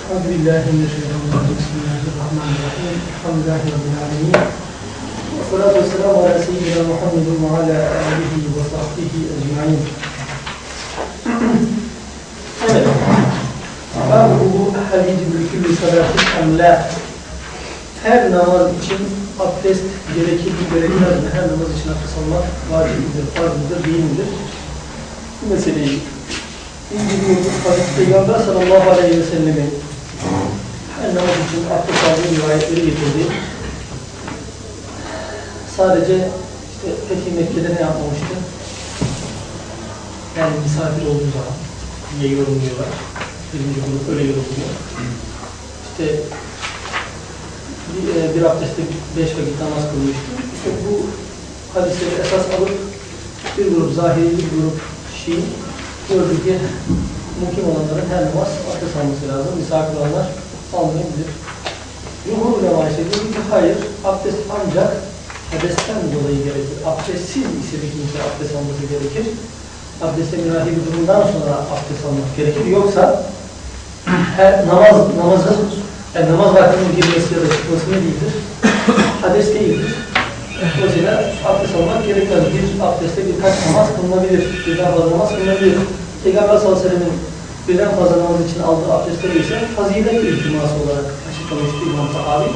أعوذ بالله من الشيطان الرجيم بسم الله الرحمن الرحيم الحمد لله رب العالمين والصلاة والسلام على سيدنا محمد وعلى آله وصحبه أجمعين Evet. Babu hal yecibu külli salatin em la. Her namaz için abdest gerekir mi gerekmez mi? Her namaz için abdest almak vacip midir, farz mıdır, değil midir? Bu meseleyi İnciliyoruz. Hazreti Peygamber sallallahu aleyhi ve sellemin namaz için abdest aldığı rivayetleri getirdi. Sadece işte Fethi Mekke'de ne yapmamıştı? Yani misafir olduğu zaman diye yorumluyorlar. Birinci grup öyle yorumluyor. İşte bir, e, bir abdestte beş vakit namaz kılmıştı. İşte bu hadisleri esas alıp bir grup zahiri, bir grup Şii gördü ki mümkün olanların her namaz abdest alması lazım. Misafir olanlar almayabilir. Cumhur ulema diyor ki hayır, abdest ancak hadesten dolayı gerekir. Abdestsiz ise bir kimse abdest alması gerekir. Abdeste münahi bir durumdan sonra abdest almak gerekir. Yoksa her namaz, namazın yani namaz vaktinin girmesi ya da çıkması değildir? Hades değildir. Dolayısıyla abdest almak gerekmez. Bir abdestte birkaç namaz kılınabilir. Birden fazla namaz kılınabilir. Peygamber sallallahu aleyhi ve sellem'in birden fazla namaz için aldığı abdestleri ise fazilet iltiması olarak açıklamıştı İmam Sahabi.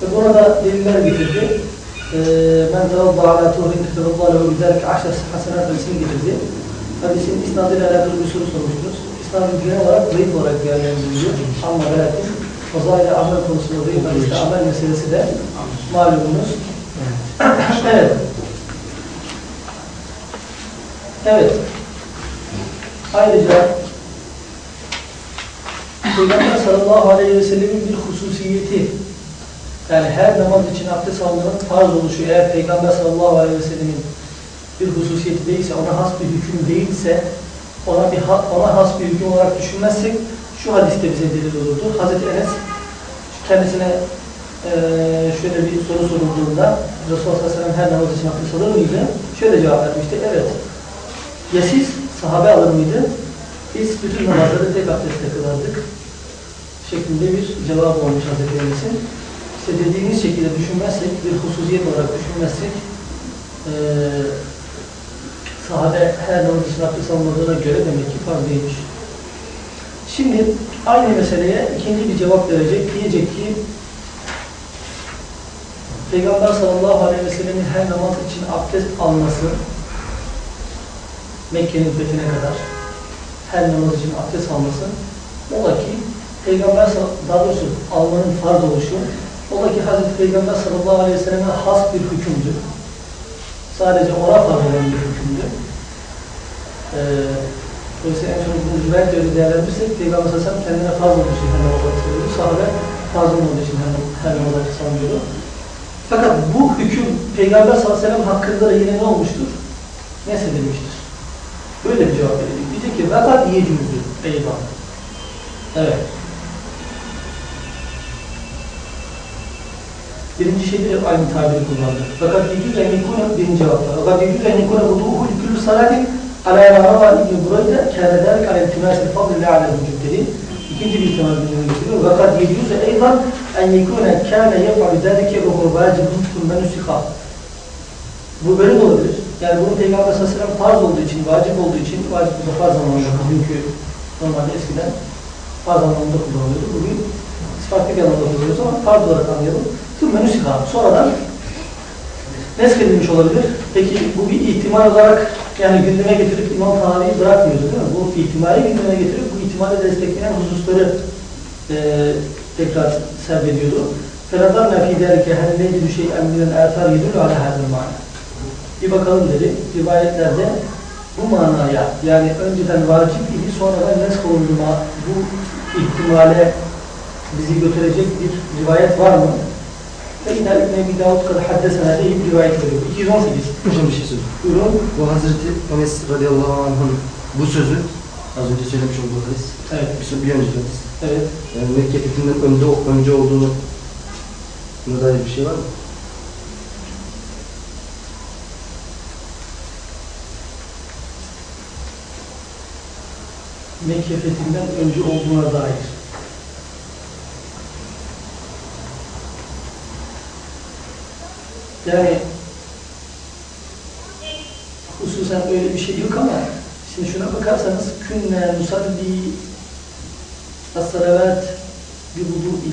Ve burada deliller getirdi. Men teradda ala tuhrin iftiradda ve güzellik aşra hasenat hadisini getirdi. Hadisin isnadıyla alakalı bir soru sormuştunuz. İsnadın genel olarak zayıf olarak değerlendiriliyor. Ama ve lakin fazayla amel konusunda zayıf hadiste amel meselesi de malumunuz. evet. Evet. Ayrıca Peygamber sallallahu aleyhi ve sellemin bir hususiyeti yani her namaz için abdest almanın farz oluşu eğer Peygamber sallallahu aleyhi ve sellemin bir hususiyeti değilse, ona has bir hüküm değilse ona bir ona has bir hüküm olarak düşünmezsek şu hadiste bize delil olurdu. Hazreti Enes kendisine ee, şöyle bir soru sorulduğunda Resulullah sallallahu aleyhi ve sellem her namaz için abdest alır mıydı? Şöyle cevap vermişti. Evet. Ya siz sahabe alır mıydı? Biz bütün namazları tek abdestle kılardık. Şeklinde bir cevap olmuş Hazreti Enes'in. İşte dediğiniz şekilde düşünmezsek, bir hususiyet olarak düşünmezsek ee, sahabe her namaz için abdest almadığına göre demek ki farz değilmiş. Şimdi aynı meseleye ikinci bir cevap verecek. Diyecek ki Peygamber sallallahu aleyhi ve sellemin her namaz için abdest alması Mekke'nin fethine kadar her namaz için abdest alması ola ki Peygamber daha doğrusu almanın farz oluşu ola ki Hazreti Peygamber sallallahu aleyhi ve selleme has bir hükümdür. Sadece ona farz olan bir hükümdür. Ee, dolayısıyla en son bu rivayet öyle değerlendirirsek Peygamber sallallahu aleyhi ve sellem kendine farz olduğu için namaz abdest alıyordu. Sahabe farz olmadığı için her namaz abdest almıyordu. Fakat bu hüküm Peygamber sallallahu aleyhi ve sellem hakkında da yine ne olmuştur? Nesedilmiştir. Böyle bir cevap verecek. Diyecek ki fakat yecüzdü eyvah. Evet. Birinci şeyde aynı tabiri kullandı. Fakat yecüz en yekune birinci cevapta. Fakat yecüz en yekune vuduhu küllü salati ala yarara İbn-i Burayda kâne dâlik alel tümâsil fadlillâ alel vücudleri. İkinci bir ihtimal gündeme getiriyor. Fakat yecüz eyvan en yekune kâne yef'alü zâlike ve hu vâcibun thumme nusikha. Bu böyle de olabilir. Yani bunu Peygamber sallallahu aleyhi ve sellem farz olduğu için, vacip olduğu için, vacip burada farz anlamında bugünkü normalde eskiden farz anlamında kullanılıyordu. Bugün farklı bir anlamda kullanıyoruz ama farz olarak anlayalım. Thumme nusikha. Sonradan neskedilmiş olabilir. Peki bu bir ihtimal olarak yani gündeme getirip İmam Tahavi'yi bırakmıyordu değil mi? Bu ihtimali gündeme getirip bu ihtimali destekleyen hususları e, tekrar serbediyordu. فَنَظَرْنَا فِي ذَلِكَ هَلْ نَجِدُ شَيْئًا مِنَ الْاَثَارِ يَدُلُّ عَلَى هَذَا الْمَعْنَى Bir bakalım dedi, rivayetlerde bu manaya yani önceden vacip idi sonradan nesk olunduğuna bu ihtimale bizi götürecek bir rivayet var mı? İnna İbn Ebi Davud kadar haddesena diye bir rivayet veriyor. 218. Hocam bir şey söyleyeyim. Buyurun. Bu Hazreti Enes radıyallahu anh'ın bu sözü az önce söylemiş olduğu hadis. Evet. Bir, bir önceki hadis. Evet. Yani Mekke fethinden önde, önce olduğunu buna dair bir şey var mı? Mekke fethinden önce olduğuna dair. Yani hususen öyle bir şey yok ama şimdi şuna bakarsanız künne nusalli as-salavat bi vudu'i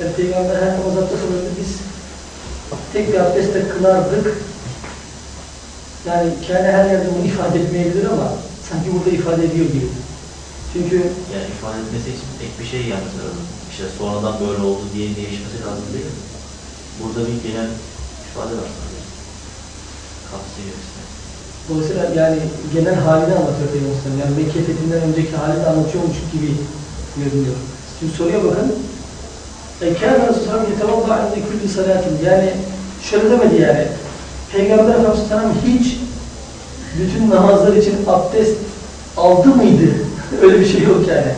yani Peygamber her namaz abdest alırdı biz tek bir abdestle kılardık yani kendi her yerde bunu ifade etmeyebilir ama sanki burada ifade ediyor gibi. Çünkü Yani ifade etmesi için tek bir şey lazım. İşte sonradan böyle oldu diye değişmesi lazım değil mi? Burada bir genel ifade var sadece. Kapsıyor işte. Dolayısıyla yani genel halini anlatıyor Peygamber. Yani Mekke fethinden önceki halini anlatıyormuş gibi görünüyor. Şimdi soruya bakın. Ekâne Resulullah yetevabba inde kulli salatin. Yani şöyle demedi yani. Peygamber Efendimiz hiç bütün namazlar için abdest aldı mıydı? Öyle bir şey yok yani.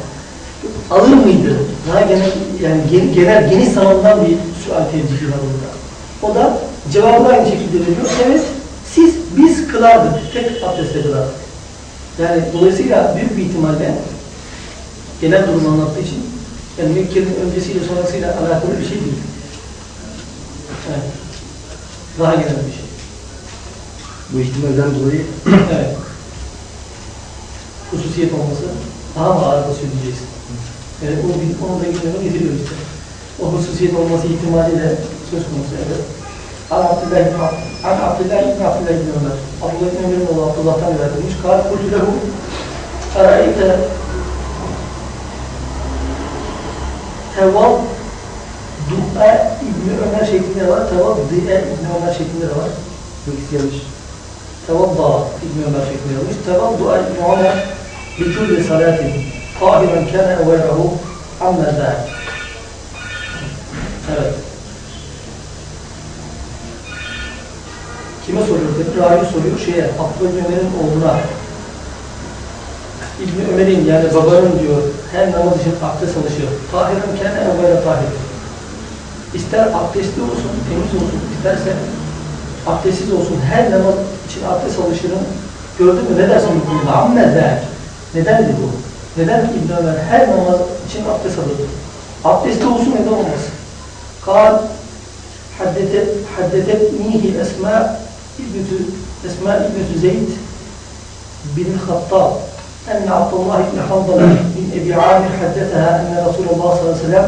Alır mıydı? Daha genel, yani gen- genel, geniş tanımdan bir sual tevcihi var burada. O da cevabı aynı şekilde veriyor. Evet, siz, biz kılardık. Tek abdestle kılardık. Yani dolayısıyla büyük bir ihtimalle genel durumu anlattığı için yani Mekke'nin öncesiyle sonrasıyla alakalı bir şey değil. Evet. Daha genel bir şey. Bu ihtimalden dolayı Evet. Hususiyet olması daha mı ağır diyeceksin. Yani bil- onu da gündeme getiriyor işte. O hususiyet olması ihtimaliyle söz konusu evet. An Abdullah ibn An Abdullah ibn Abdullah ibn Ömer. Abdullah ibn Ömer'in oğlu Abdullah'tan rivayet edilmiş. Kâr kultu lehu Erayte Tevav Dua İbni Ömer şeklinde var. Tevav Di'e İbni Ömer şeklinde var. Bilgisi gelmiş. Tevav Dua İbni Ömer şeklinde gelmiş. Tevav Dua İbni Ömer Likülli salatin Tahiren kâne evvelehu Ammel Evet. Kime soruyor dedi? Ravi soruyor şeye, Abdullah Ömer'in oğluna. İbni Ömer'in yani babanın diyor, her namaz için abdest alışı. Tahiren kene evvela tahir. İster abdestli olsun, temiz olsun, isterse abdestsiz olsun, her namaz için abdest alışının gördün mü? Ne dersin bu konuda? Amme der. Nedendir bu? Neden İbn Ömer her namaz için abdest alırdı? Abdestli olsun neden olmasın? Kal haddetet haddetetnihi Esma İbnütü Esma İbnütü Zeyd bin Hattab أن عبد الله بن حنظلة بن أبي عامر حدثها أن رسول الله صلى الله عليه وسلم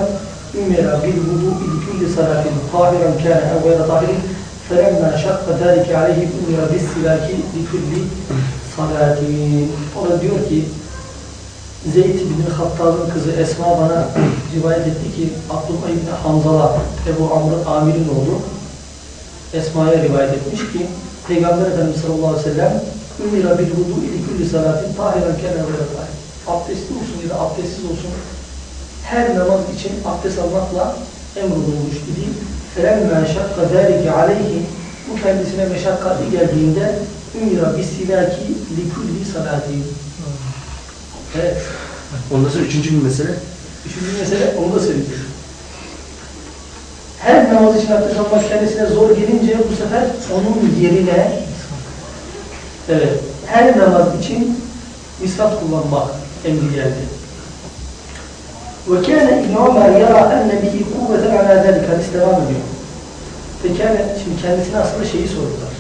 أمر بالوضوء لكل صلاة طاهرا كان أو غير طاهر فلما شق ذلك عليه أمر بالسلاك لكل صلاة O da diyor ki Zeyd bin Hattab'ın kızı Esma bana rivayet etti ki Abdullah bin Hamzala Ebu Amr Amir'in oğlu Esma'ya rivayet etmiş ki Peygamber Efendimiz sallallahu aleyhi ve sellem Ümira bil vudu ili kulli salatin tahiren kene ve tahir. Abdestli olsun ya da abdestsiz olsun her namaz için abdest almakla emrolunmuş idi. فَلَمَّا شَقَّ ذَٰلِكَ عَلَيْهِ Bu kendisine meşakkatli geldiğinde Ümira bisilaki likulli salati. Evet. Ondan sonra üçüncü bir mesele. Üçüncü mesele onu da söyleyeyim. Her namaz için abdest almak kendisine zor gelince bu sefer onun yerine evet, her namaz için misvat kullanmak emri geldi. وكان ابن عمر يرى أن به قوة على ذلك hadis devam ediyor. Pekala şimdi kendisine aslında şeyi sordular.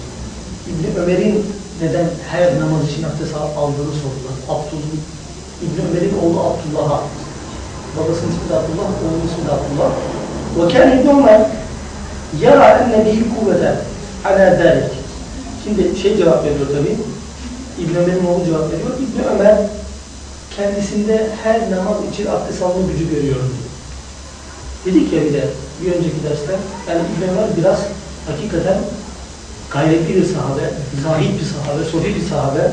İbn Ömer'in neden her namaz için abdest al- aldığını sordular. Abdullah, İbn Ömer'in oğlu Abdullah'a. Babasının ismi de Abdullah, oğlunun ismi de Abdullah. وكان ابن عمر يرى أن به قوة على ذلك. Şimdi şey cevap veriyor tabii. İbn Ömer'in oğlu cevap veriyor. İbn Ömer kendisinde her namaz için abdest alma gücü görüyorum. Dedik ya bir de bir önceki derste yani İbn Ömer biraz hakikaten gayretli bir sahabe, zahid bir sahabe, sofi bir sahabe.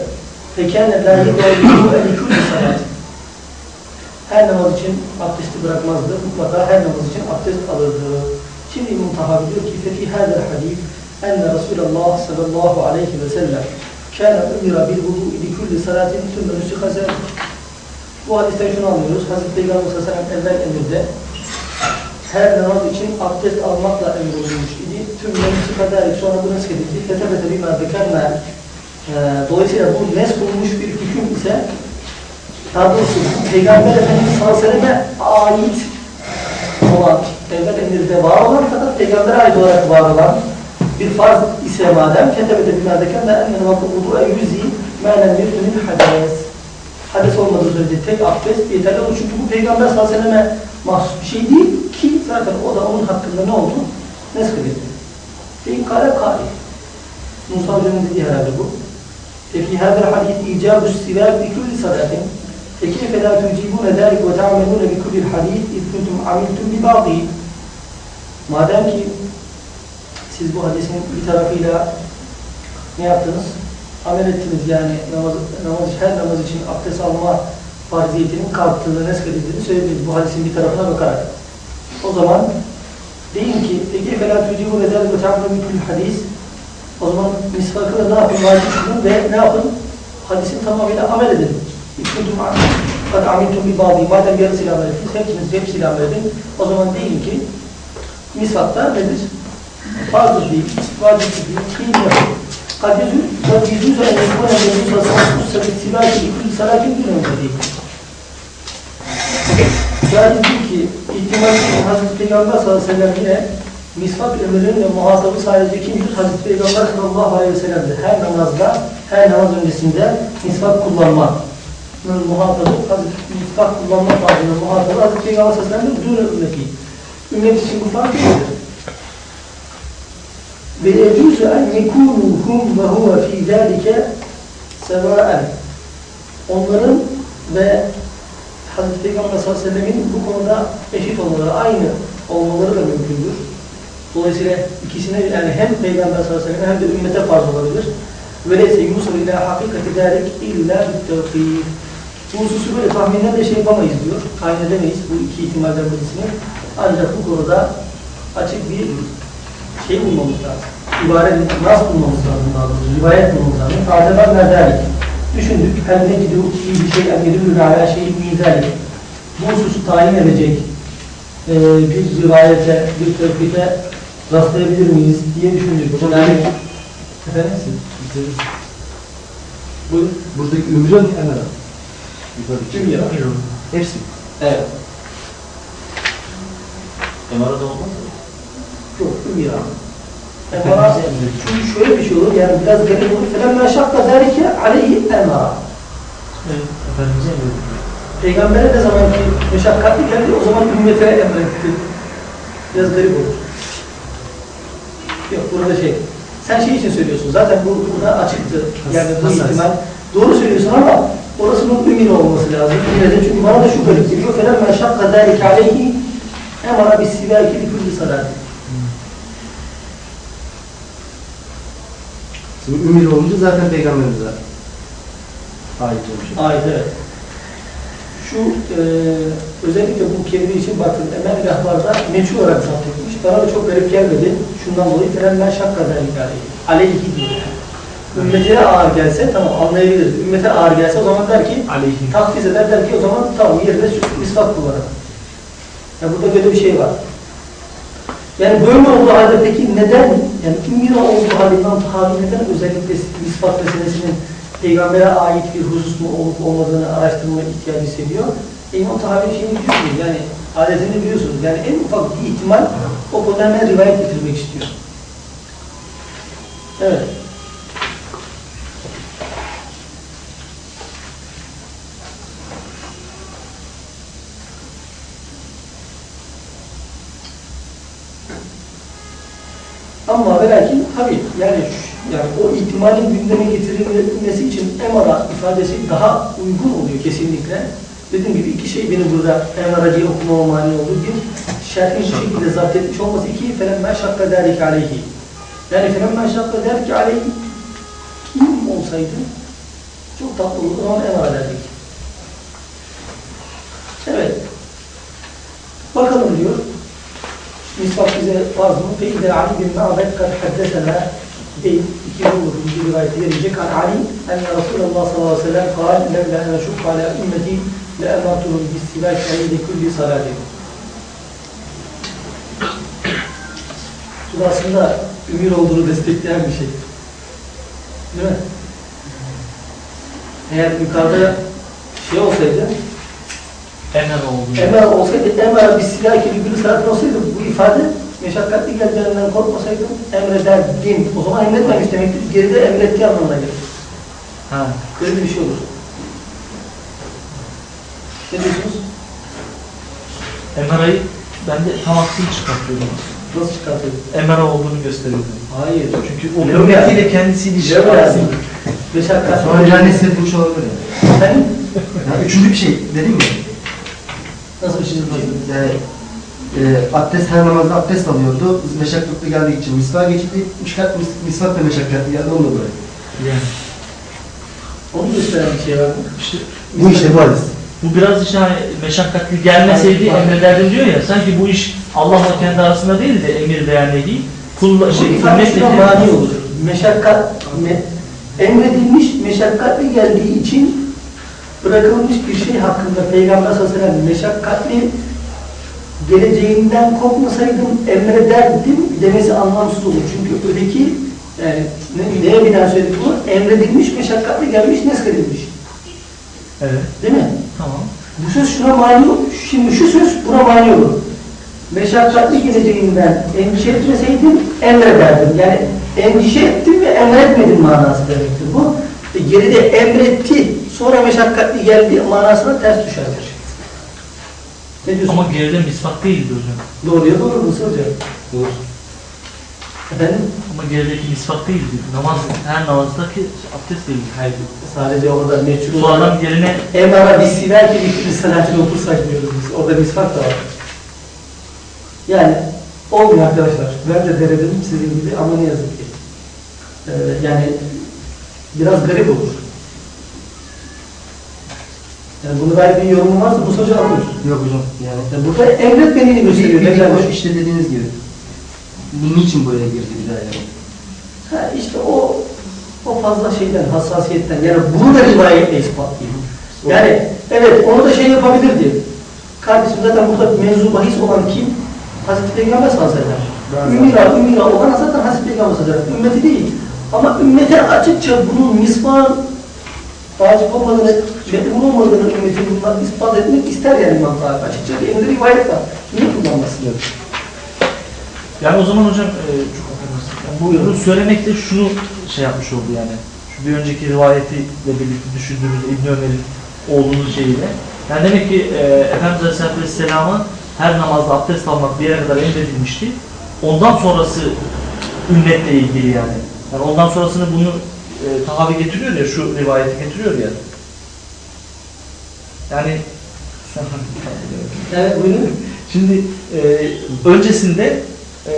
Fekâne lâ yedâlû elikûl salat. Her namaz için abdesti bırakmazdı. Mutlaka her namaz için abdest alırdı. Şimdi İmam Tahavi diyor ki فَفِي هَذَا الْحَدِيث أَنَّ رَسُولَ اللّٰهِ صلى الله عليه وسلم كَانَ أُمِرَ بِالْوُضُوءِ لِكُلِّ صَلَاتٍ ثُمَّ نُسِخَ ذَلِكَ Bu hadisten şunu anlıyoruz. Hazreti Peygamber sallallahu aleyhi ve sellem evvel emirde her namaz için abdest almakla emrolunmuş idi. Tüm nemsi kadar sonra bu nesk edildi. Fetebete bima zekerna Ee, Dolayısıyla bu nesk olmuş bir hüküm ise daha doğrusu Peygamber Efendimiz sallallahu ait olan, devlet emirde var olan fakat Peygamber'e ait olarak var olan bir farz ise madem ketebede binadeken ve emmene vakı vudu'a yüzi me'len yüzdünün hades. Hades olmadığı sürece tek abdest yeterli olur. Çünkü bu Peygamber sallallahu aleyhi mahsus bir şey değil ki zaten o da onun hakkında ne oldu? Nesk edildi. Değil kare kari. Musa Hoca'nın dediği herhalde bu. Ve fî hâder hadîs icâb-ü sivâb bi kulli sadâtin فكيف لا تجيبون ذلك وتعملون بكل الحديث إذ كنتم عملتم ببعضه Madem ki siz bu hadisin bir tarafıyla ne yaptınız? Amel ettiniz yani namaz, namaz, her namaz için abdest alma farziyetinin kalktığını, neskedildiğini söylediniz bu hadisin bir tarafına bakarak. O zaman deyin ki peki felâ tücibu ve zâlik ve ta'amlu mikül hadis o zaman misvakı da ne yapın? Vacip kılın ve ne yapın? Hadisin tamamıyla amel edin. İkuntum kad amintum bir bağlı. Madem yarısıyla amel ettiniz, hepsiniz hepsiyle amel edin. O zaman deyin ki misvakta nedir? Farzdır değil, vacip değil, kıyım yapın. Kad yüzü, kad yüzü yekûne ve yüzü basın, sabit silâki, ikul salâkin bir önce değil. Yani diyor ki, ihtimal Hazreti Peygamber sallallahu aleyhi ve sellem yine misvak ömrünün muhatabı sadece kimdir? Hazreti Peygamber sallallahu aleyhi ve sellem'dir. Her namazda, her namaz öncesinde misvak kullanma. Muhatabı, Hazreti misvak kullanma farzının muhatabı Hazreti Peygamber sellem'dir. Dün ümmeti. Ümmet için bu fark değildir. Ve yecuzu en yekûnuhum ve huve fî zâlike sevâen. Onların ve Hazreti Peygamber sallallahu aleyhi ve sellemin bu konuda eşit olmaları, aynı olmaları da mümkündür. Dolayısıyla ikisine yani hem Peygamber sallallahu aleyhi ve sellem hem de ümmete farz olabilir. Ve leyse yusul ila hakikati dâlik illa bittevkîf. Bu hususu böyle tahminlerle şey yapamayız diyor. Tayin edemeyiz bu iki ihtimalden birisini. Ancak bu konuda açık bir şey bulmamız lazım. İbaret nasıl bulmamız lazım daha doğrusu. Rivayet bulmamız lazım. Tazeler nezalik. Düşündük. Hem ne gidiyor iyi bir şey emredilür ala şey mizalik. Bu hususu tayin edecek e, bir rivayete, bir tevkite rastlayabilir miyiz diye düşündük. Yani, efendim siz? Buyurun. Buradaki ümrün emel. Tüm yarar. Hepsi. Evet. Emarada olmaz mı? Yok, tüm yarar. Emara, çünkü şöyle bir şey olur, yani biraz garip olur. فَلَمَّا شَقَّ ذَٰلِكَ عَلَيْهِ اَمَرَ Efendimiz'e emrediyor. Peygamber'e ne zaman ki meşakkatli geldi, o zaman ümmete emretti. Biraz garip olur. Yok, burada şey, sen şey için söylüyorsun, zaten bu burada açıktı. Yani bu Hassas. ihtimal. Doğru söylüyorsun ama orasının ümit olması lazım. Yine de çünkü bana da şu garip geliyor. فَلَمَّا شَقَّ ذَٰلِكَ عَلَيْهِ اَمَرَ بِالسِّبَاكِ لِكُلِّ صَلَاتٍ Şimdi ümit olunca zaten peygamberimize ait olmuş. Ait evet. Şu e, özellikle bu kelime için baktım. Emel ilahlarda meçhul olarak zapt etmiş. Bana da çok garip gelmedi. Şundan dolayı frenler şakka derlik aleyhi. Aleyhi diyor. Ümmete ağır gelse tamam anlayabiliriz. Ümmete ağır gelse o zaman der ki Aleyhi. takfiz eder der ki o zaman tamam yerine ispat kullanır. Yani burada böyle bir şey var. Yani böyle olduğu halde peki neden, yani ümmina olduğu halde İmam Tahavi neden özellikle ispat meselesinin peygambere ait bir husus mu olup olmadığını araştırma ihtiyacı hissediyor? E, İmam Tahavi'nin şeyini biliyorsunuz yani adetini biliyorsunuz. Yani en ufak bir ihtimal o konudan hemen rivayet getirmek istiyor. Evet. Ama ve lakin tabii yani yani o ihtimalin gündeme getirilmesi için emara ifadesi daha uygun oluyor kesinlikle. Dediğim gibi iki şey benim burada emara diye okumama mani oldu. Bir, şerhin bu şekilde zapt etmiş olması. iki felemme şakka derik aleyhi. Yani felemme şakka derik aleyhi kim olsaydı çok tatlı olurdu ama emara derdik. Evet. Bakalım diyor ispat bize farz mı? Fe izel Ali bin Ma'bet kad haddesena değil. İki olur. Bir rivayete gelecek. An Ali enne Resulullah sallallahu aleyhi ve sellem kal levle ene şukka ala ümmeti le emartuhum bissilâk eyle kulli salatim. Bu aslında ümir olduğunu destekleyen bir şey. Değil mi? Eğer yukarıda şey olsaydı Emel oldu. Emel olsaydı, Emel bir silah gibi bir saat olsaydı bu ifade meşakkatli geleceğinden korkmasaydım emrederdim. O zaman emretmemiş demektir. Geride emrettiği anlamına gelir. Ha. Böyle bir şey olur. Ne diyorsunuz? Emera'yı ben de tam aksini çıkartıyorum. Nasıl çıkartıyor? Emera olduğunu gösteriyorum. Hayır. Çünkü o ümmetiyle kendisiyle yani. Meşakkatli. Sonra ilan hissetmiş olabilir yani. Efendim? yani. Üçüncü bir şey dedim mi? Nasıl bir şey? Yani e, abdest her namazda abdest alıyordu. Meşakkatli geldiği için misvak geçildi. Misvak, misvak da meşakkatli geldi. Onu da böyle. Yani. Onu gösteren bir şey var mı? İşte Bu işte bu hadis. Bu biraz işte hani meşakkatli gelmeseydi Aynen. emrederdim diyor ya. Sanki bu iş Allah'la kendi arasında değil de emir beyan değil. Kulla Şey, ümmetle mani olur. Meşakkat, me, emredilmiş, meşakkatli geldiği için bırakılmış bir şey hakkında Peygamber sallallahu aleyhi ve sellem meşakkatli geleceğinden korkmasaydım emrederdim demesi anlamsız olur. Çünkü öteki yani ne, neye binaen söyledik bunu? Emredilmiş, meşakkatli gelmiş, neskedilmiş. Evet. Değil mi? Tamam. Bu söz şuna mani olur. Şimdi şu söz buna mani olur. Meşakkatli geleceğinden endişe etmeseydim emrederdim. Yani endişe ettim ve emretmedim manası demektir bu. E, geride emretti, sonra meşakkatli geldi manasına ters düşerdir. Ne diyorsun? Ama geride misvak değildi hocam. Doğruya doğru nasıl hocam? Doğru. Efendim? Ama gerideki misvak değildi. Namaz, her namazdaki abdest değildi. Hayır. Sadece orada meçhul Sonradan yerine Emara bir siver ki bir salatini okursak diyoruz biz. Orada misvak da var. Yani olmuyor arkadaşlar. Ben de denedim sizin gibi ama ne yazık ki. Ee, yani biraz garip olur. Yani bunu dair bir yorumun varsa bu sonucu alıyoruz. Yok hocam. Yani Yani burada emretmediğini gösteriyor. bir, bir, işte dediğiniz gibi. Bu niçin buraya girdi bir daha yani? Ha, işte o o fazla şeyden, hassasiyetten. Yani bunu da rivayetle ispatlayayım. Yani evet onu da şey yapabilirdi. Kardeşim zaten burada mevzu bahis olan kim? Hazreti Peygamber sallallahu aleyhi ve sellem. Ümira, ümira olan zaten Hazreti Peygamber sallallahu aleyhi ve sellem. Ümmeti değil. Ama ümmete açıkça bunun misvan vacip olmadığını uygun olmadığını ümmetin bundan ispat etmek ister yani İmam Tarık. Açıkça bir emri rivayet var. Niye kullanmasın? Yani o zaman hocam e, çok affedersin. Yani bu bunu söylemekte şunu şey yapmış oldu yani. Şu bir önceki rivayetiyle birlikte düşündüğümüz İbn Ömer'in oğlunun şeyiyle. Yani demek ki e, Efendimiz Aleyhisselatü Vesselam'a her namazda abdest almak bir yere kadar emredilmişti. Ondan sonrası ümmetle ilgili yani. Yani ondan sonrasını bunu e, tahavi getiriyor ya, şu rivayeti getiriyor ya. Yani Evet buyurun. Şimdi e, öncesinde e,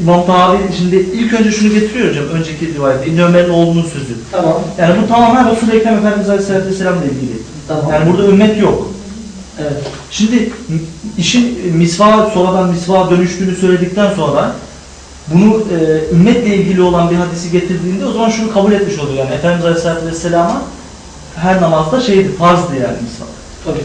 İmam Tahavi şimdi ilk önce şunu getiriyor hocam önceki rivayette İbn Ömer'in oğlunun sözü. Tamam. Yani bu tamamen Resul-i Ekrem Efendimiz Aleyhisselatü Vesselam'la ilgili. Tamam. Yani burada ümmet yok. Evet. Şimdi işin misva sonradan misva dönüştüğünü söyledikten sonra bunu e, ümmetle ilgili olan bir hadisi getirdiğinde o zaman şunu kabul etmiş oluyor yani Efendimiz Aleyhisselatü Vesselam'a her namazda şeydi farzdı yani misva. Tabii.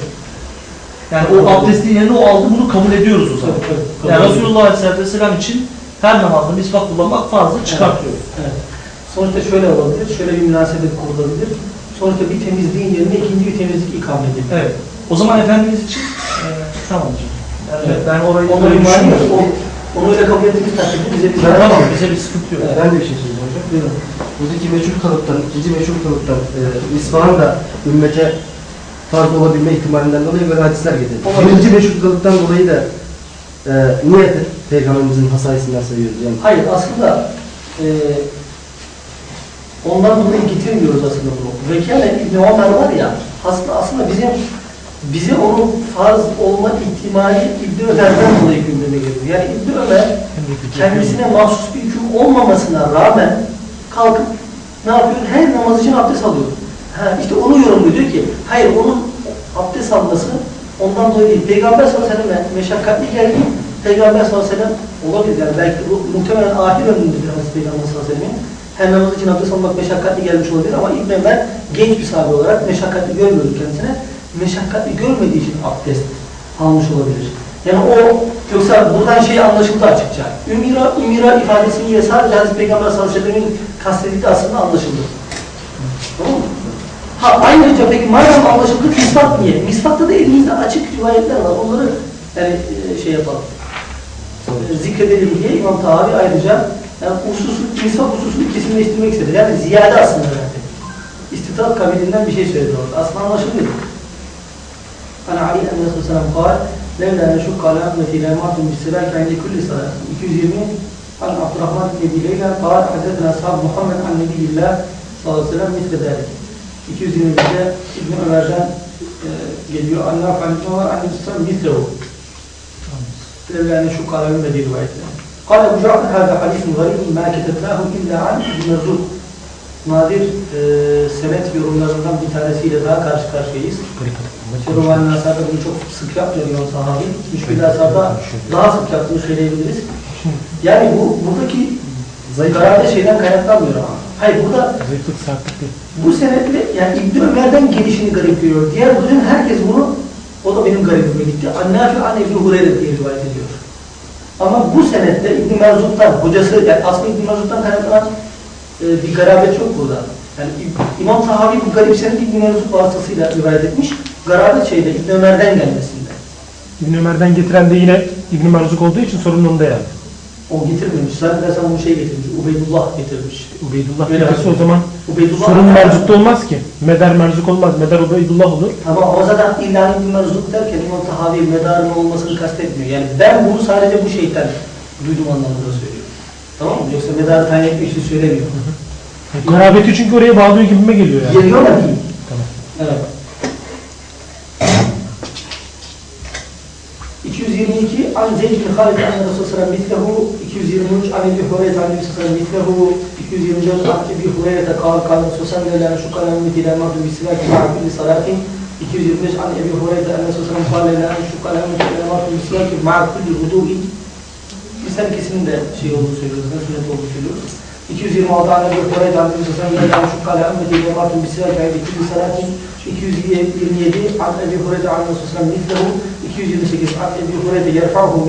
Yani o abdestin yerine o aldı bunu kabul ediyoruz o zaman. Tabii, tabii. Kabul Yani. Resulullah Aleyhisselatü Vesselam için her namazda misvak kullanmak farzı çıkartıyor. Evet. Sonuçta şöyle olabilir, şöyle bir münasebet kurulabilir. Sonuçta bir temizliğin yerine ikinci bir temizlik ikame edilir. Evet. O zaman Efendimiz için e, tamam hocam. Yani Evet. ben orayı var mı? düşünmüyorum. Onu öyle kabul ettiğimiz takdirde bize bir Ya tamam bize bir sıkıntı yok. Ben de bir şey söyleyeceğim hocam. Buyurun. Buradaki meşhur kalıptan, ikinci meşhur kalıptan e, misvahın da ümmete farz olabilme ihtimalinden dolayı böyle hadisler getirdi. Birinci meşhur kalıptan dolayı da e, niyeti Peygamberimizin hasayisinden sayıyoruz. Yani Hayır aslında e, ondan dolayı getirmiyoruz aslında bunu. Vekale İbn Ömer var ya aslında, aslında bizim bize onun farz olma ihtimali İbn Ömer'den dolayı gündeme. Yani İbn Ömer kendisine mahsus bir hüküm olmamasına rağmen kalkıp ne yapıyor? Her namaz için abdest alıyor. Ha, işte onu yorumluyor diyor ki hayır onun abdest alması ondan dolayı değil. Peygamber sallallahu aleyhi ve sellem meşakkatli geldi. Peygamber sallallahu aleyhi ve sellem olabilir yani belki bu muhtemelen ahir ömründedir Hazreti Peygamber sallallahu aleyhi ve sellem'in. Her namaz için abdest almak meşakkatli gelmiş olabilir ama İbn Ömer genç bir sahabe olarak meşakkatli görmüyordu kendisine. Meşakkatli görmediği için abdest almış olabilir. Yani o yoksa buradan şey anlaşıldı açıkça. Ümira, ümira ifadesiyle sadece Hazreti Peygamber sallallahu aleyhi ve sellem'in kastedildiği aslında anlaşıldı. Tamam mı? Ha ayrıca peki madem anlaşıldı misvak niye? Misvakta da elimizde açık rivayetler var. Onları yani e, şey yapalım. E, zikredelim diye İmam Tahavi ayrıca yani hususu, misvak hususunu kesinleştirmek istedi. Yani ziyade aslında verdi. İstitrat kabilinden bir şey söyledi orada. Aslında anlaşılıyor. Hani Ali Aleyhisselatü Vesselam kal, Levla neşukka ala ümmeti la ma'tum bissilâki indi kulli salat. 220 An Abdurrahman bin Ebi Leyla kal, Hazretine ashab Muhammed an Nebiyillah sallallahu aleyhi ve sellem mitle derik. 221'de İbn Ömer'den e, geliyor. Anne Efendimiz var, anne Müslüman mitle o. Levla neşukka ala ümmeti rivayetine. قال أبو جعفر هذا حديث غريب ما كتبناه إلا عن ابن مرزوق nadir e, senet yorumlarından bir tanesiyle daha karşı karşıyayız. Roman Nasar'da bunu çok sık yapmıyor İmam Sahabi. Müşkül Nasar'da daha sık yaptığını söyleyebiliriz. Yani bu buradaki zararlı şeyden kaynaklanmıyor ama. Hayır burada Zayıflık, sertlik değil. bu senetle yani İbn Ömer'den gelişini garip görüyor. Diğer bütün herkes bunu o da benim garibime gitti. Annafi an İbn Hureyre diye rivayet ediyor. Ama bu senette İbn Merzut'tan, hocası, yani aslında İbn Merzut'tan kaynaklanan e, bir garabet yok burada. Yani İmam Tahavi bu garip senet İbn Merzut vasıtasıyla rivayet etmiş. Garabet şeyde İbn Ömer'den gelmesinde. İbn Ömer'den getiren de yine İbn Merzuk olduğu için sorun onda yani. O getirmemiş. Zannedersem onu şey getirmiş. Ubeydullah getirmiş. Ubeydullah Öyle gelirse o zaman Ubeydullah sorun Merzuk'ta olmaz ki. Meder Merzuk olmaz. Meder Ubeydullah olur. Ama o zaten illa İbn Merzut derken İmam Tahavi medarın olmasını kastetmiyor. Yani ben bunu sadece bu şeyden duydum anlamında söylüyorum. Tamam mı? Yoksa medarı tayin etmek için söylemiyor. Garabeti çünkü oraya bağlıyor gibime geliyor yani. Geliyor da değil. Tamam. Evet. 222 An Zeyd bin Halid an Resulü sallallahu mitlehu 223 An Ebi Hureyre an Nebi sallallahu mitlehu 224 An Ebi Hureyre kal kal Resulü sallallahu aleyhi şu kalan ümidi la mahdu bisilaki ma'a kulli salatin 225 An Ebi Hureyre an Resulü sallallahu aleyhi ve şu kalan ümidi la mahdu bisilaki ma'a kulli hudu'i biz her ikisinin de şey olduğunu söylüyoruz, sünnet olduğunu söylüyoruz. 226 An Ebi Hureyre an Nebi sallallahu aleyhi ve şu kalan ümidi la mahdu bisilaki kulli salatin 227 An Ebi Hureyre an Resulü sallallahu aleyhi ve 228 An Ebi Hureyre yerfa'hu